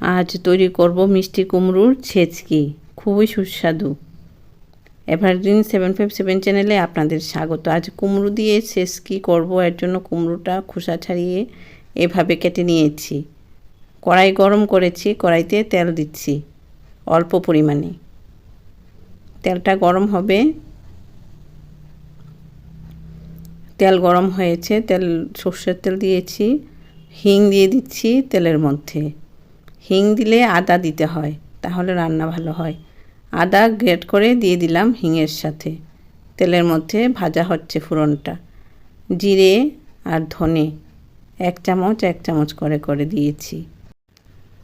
আজ তৈরি করব মিষ্টি কুমড়োর ছেচকি। খুবই সুস্বাদু। এভারগ্রিন সেভেন ফাইভ সেভেন চ্যানেলে আপনাদের স্বাগত। আজ কুমড়ো দিয়ে ছেচকি করব। এর জন্য কুমড়োটা খোসা ছাড়িয়ে এভাবে কেটে নিয়েছি। কড়াই গরম করেছি, কড়াইতে তেল দিচ্ছি, অল্প পরিমাণে। তেলটা গরম হবে। তেল গরম হয়েছে, তেল সর্ষের তেল দিয়েছি, হিং দিয়ে দিচ্ছি তেলের মধ্যে। হিং দিলে আদা দিতে হয়, তাহলে রান্না ভালো হয়। আদা গ্রেট করে দিয়ে দিলাম হিংয়ের সাথে। তেলের মধ্যে ভাজা হচ্ছে ফোড়নটা। জিরে আর ধনে এক চামচ এক চামচ করে করে দিয়েছি।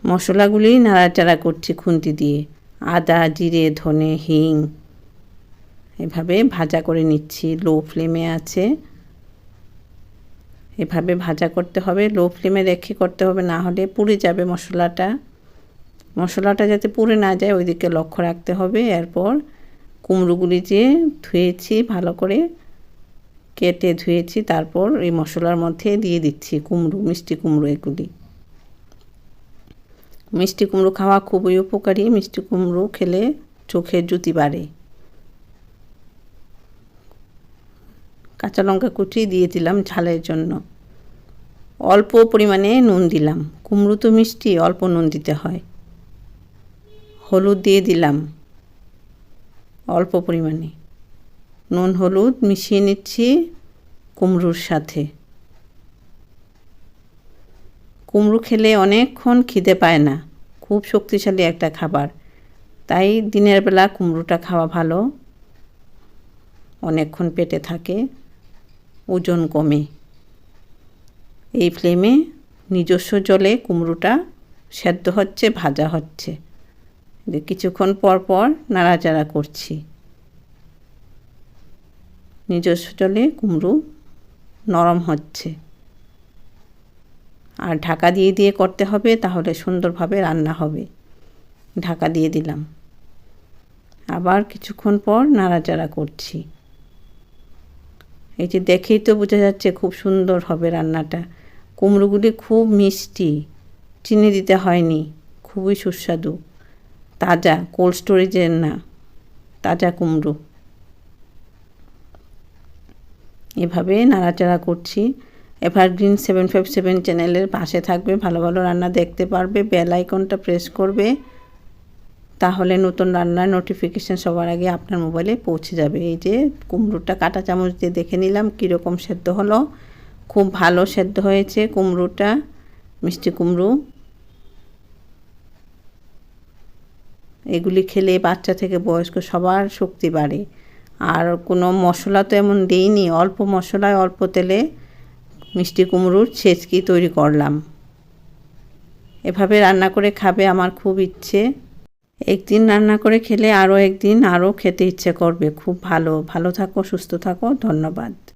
মশলাগুলি নাড়াচাড়া করছি খুন্তি দিয়ে। আদা, জিরে, ধনে, হিং। এভাবে ভাজা করে নিচ্ছি। লো ফ্লেমে আছে। এভাবে ভাজা করতে হবে লো ফ্লেমে রেখে করতে হবে, না হলে পুড়ে যাবে মশলাটা। মশলাটা যাতে পুড়ে না যায়, ওইদিকে লক্ষ্য রাখতে হবে। এরপর কুমড়োগুলি যে ধুয়েছি, ভালো করে কেটে ধুয়েছি, তারপর এই মশলার মধ্যে দিয়ে দিচ্ছি কুমড়ো, মিষ্টি কুমড়ো এগুলি। মিষ্টি কুমড়ো খাওয়া খুবই উপকারী, মিষ্টি কুমড়ো খেলে চোখের জুতি বাড়ে। কাঁচা লঙ্কা কুচি দিয়ে দিলাম ঝালের জন্য। অল্প পরিমাণে নুন দিলাম। কুমড়ো তো মিষ্টি, অল্প নুন দিতে হয়। হলুদ দিয়ে দিলাম। অল্প পরিমাণে। নুন, হলুদ মিশিয়ে নিচ্ছি কুমড়োর সাথে। কুমড়ো খেলে অনেকক্ষণ খিদে পায় না। খুব শক্তিশালী একটা খাবার। তাই দিনের বেলা কুমড়োটা খাওয়া ভালো। অনেকক্ষণ পেটে থাকে। ওজন কমে। এই ফ্লেমে নিজস্ব জলে কুমড়োটা সেদ্ধ হচ্ছে, ভাজা হচ্ছে। কিছুক্ষণ পর পর নাড়াচাড়া করছি। নিজস্ব জলে কুমড়ো নরম হচ্ছে। আর ঢাকা দিয়ে দিয়ে করতে হবে, তাহলে সুন্দরভাবে রান্না হবে। ঢাকা দিয়ে দিলাম। আবার কিছুক্ষণ পর নাড়াচাড়া করছি। এই যে দেখেই তো বোঝা যাচ্ছে খুব সুন্দর হবে রান্নাটা। কুমড়োগুলি খুব মিষ্টি। চিনি দিতে হয়নি। খুবই সুস্বাদু। তাজা, কোল্ড স্টোরেজের না, তাজা কুমড়ো। এভাবে নাড়াচাড়া করছি। এভারগ্রিন সেভেন ফাইভ সেভেন চ্যানেলের পাশে থাকবে, ভালো ভালো রান্না দেখতে পারবে, বেল আইকনটা প্রেস করবে। তাহলে নতুন রান্নার নোটিফিকেশান সবার আগে আপনার মোবাইলে পৌঁছে যাবে। এই যে কুমড়োটা কাটা চামচ দিয়ে দেখে নিলাম, কীরকম সেদ্ধ হলো। খুব ভালো সেদ্ধ হয়েছে কুমড়োটা, মিষ্টি কুমড়ো। এগুলি খেলে বাচ্চা থেকে বয়স্ক সবার শক্তি বাড়ে। আর কোনো মশলা তো এমন দিইনি, অল্প মশলায় অল্প তেলে মিষ্টি কুমড়োর ছেচকি তৈরি করলাম। এভাবে রান্না করে খাবে আমার খুব ইচ্ছে। একদিন রান্না করে খেলে আরও একদিন আরও খেতে ইচ্ছে করবে। খুব ভালো। ভালো থাকো, সুস্থ থাকো। ধন্যবাদ।